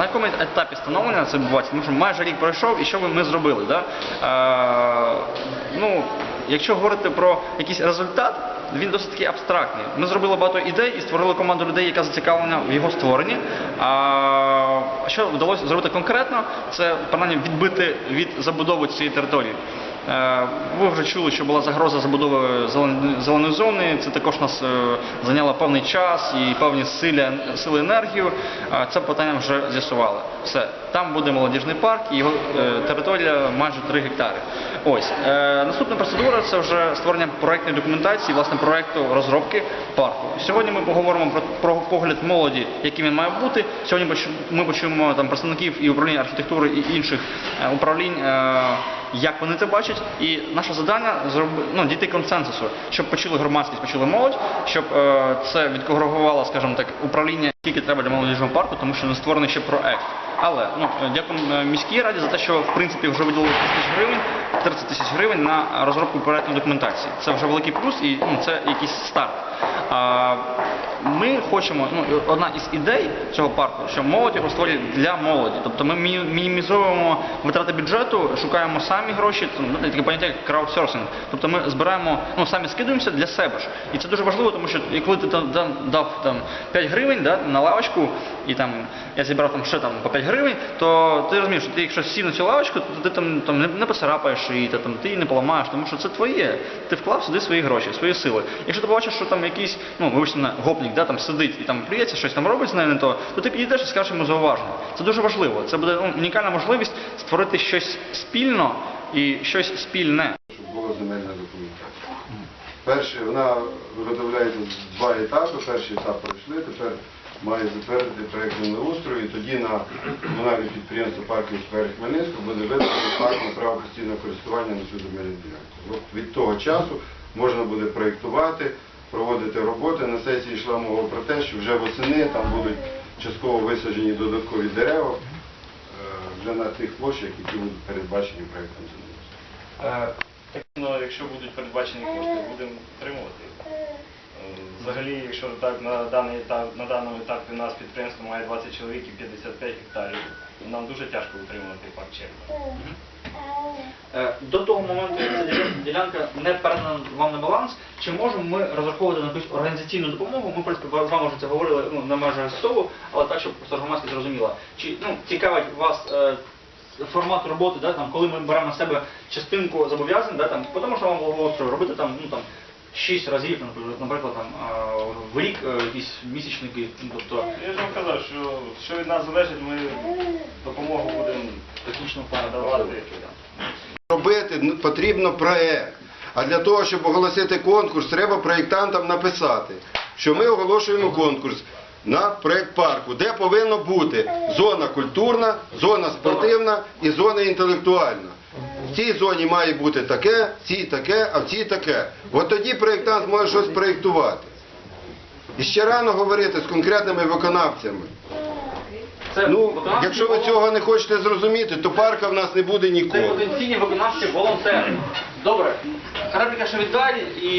на якому етапі становлення це відбувається? Тому що майже рік пройшов, і що ми зробили? Да? Е, ну, якщо говорити про якийсь результат, він досить таки абстрактний. Ми зробили багато ідей і створили команду людей, яка зацікавлена в його створенні. А що вдалося зробити конкретно, це принаймні відбити від забудови цієї території. Е, Ви вже чули, що була загроза забудови зелен- зеленої зони. Це також нас е, зайняло певний час і певні сили, сили енергію. Це питання вже з'ясували. Все, там буде молодіжний парк, його е, територія майже 3 гектари. Ось наступна процедура це вже створення проектної документації, власне, проекту розробки парку. Сьогодні ми поговоримо про, про погляд молоді, яким він має бути. Сьогодні ми почуємо там представників і управління архітектури і інших управлінь. Як вони це бачать, і наше завдання зроби, ну, дійти консенсусу, щоб почули громадськість, почули молодь, щоб е, це відкоригувало, скажімо так, управління, скільки треба для молодіжного парку, тому що не створений ще проект. Але ну е, дякуємо е, міській раді за те, що в принципі вже виділили 30 тисяч гривень, 30 тисяч гривень на розробку проектної документації. Це вже великий плюс і ну, це якийсь старт. Ми хочемо, ну одна із ідей цього парку, що молодь його створює для молоді. Тобто ми мінімізуємо витрати бюджету, шукаємо самі гроші, ну, таке поняття як краудсорсинг. Тобто ми збираємо, ну самі скидуємося для себе ж. І це дуже важливо, тому що коли ти там, дав там 5 гривень да, на лавочку, і там я зібрав там ще там по 5 гривень, то ти розумієш, що ти якщо сів на цю лавочку, то ти там, там не, не поцарапаєш її, та, там, ти її не поламаєш, тому що це твоє. Ти вклав сюди свої гроші, свої сили. Якщо ти побачиш, що там якийсь, ну вибачте, мене, гопник, да, там сидить і там плюється, щось там робить з нею не то, то ти підійдеш і скажеш йому зауваження. Це дуже важливо. Це буде ну, унікальна можливість створити щось спільно і щось спільне. щоб була земельна документація. Перше, вона виготовляється два етапи. Перший етап пройшли, тепер має затвердити проєкт землеустрою, і тоді на комунальне підприємство парків сквер Хмельницького буде видано парк на право постійного користування на цю земельну ділянку. От від того часу можна буде проєктувати, проводити роботи. На сесії йшла мова про те, що вже восени там будуть частково висаджені додаткові дерева е, вже на тих площах, які передбачені проєктом землеустрою. Так, ну, якщо будуть передбачені кошти, будемо отримувати. Е, Взагалі, якщо так на даний етап, на даному етапі у нас підприємство має 20 чоловік і 55 гектарів, нам дуже тяжко утримувати парк черга. Е, До того моменту, як ця ділянка- не передана вам на баланс, чи можемо ми розраховувати на якусь організаційну допомогу? Ми, в принципі, з вами вже це говорили ну, на межах СТОВу, але так, щоб просто громадськість зрозуміла. Чи ну, цікавить вас е, формат роботи, да, там, коли ми беремо на себе частинку зобов'язань, да, там, тому що вам благоустрою робити там, ну, там, 6 разів, наприклад, там, в рік е, якісь місячники, ну, тобто Я ж вам казав, що, що від нас залежить, ми допомогу будемо технічну плану давати. Робити потрібно проект. А для того, щоб оголосити конкурс, треба проєктантам написати, що ми оголошуємо конкурс на проєкт парку, де повинна бути зона культурна, зона спортивна і зона інтелектуальна. В цій зоні має бути таке, в цій таке, а в цій таке. От тоді проєктант може щось проєктувати. І ще рано говорити з конкретними виконавцями. це Ну, якщо ви волон- цього не хочете зрозуміти, то парка в нас не буде Це ніколи. потенційні виконавчі волонтери. Добре, репліка ще від Дарі і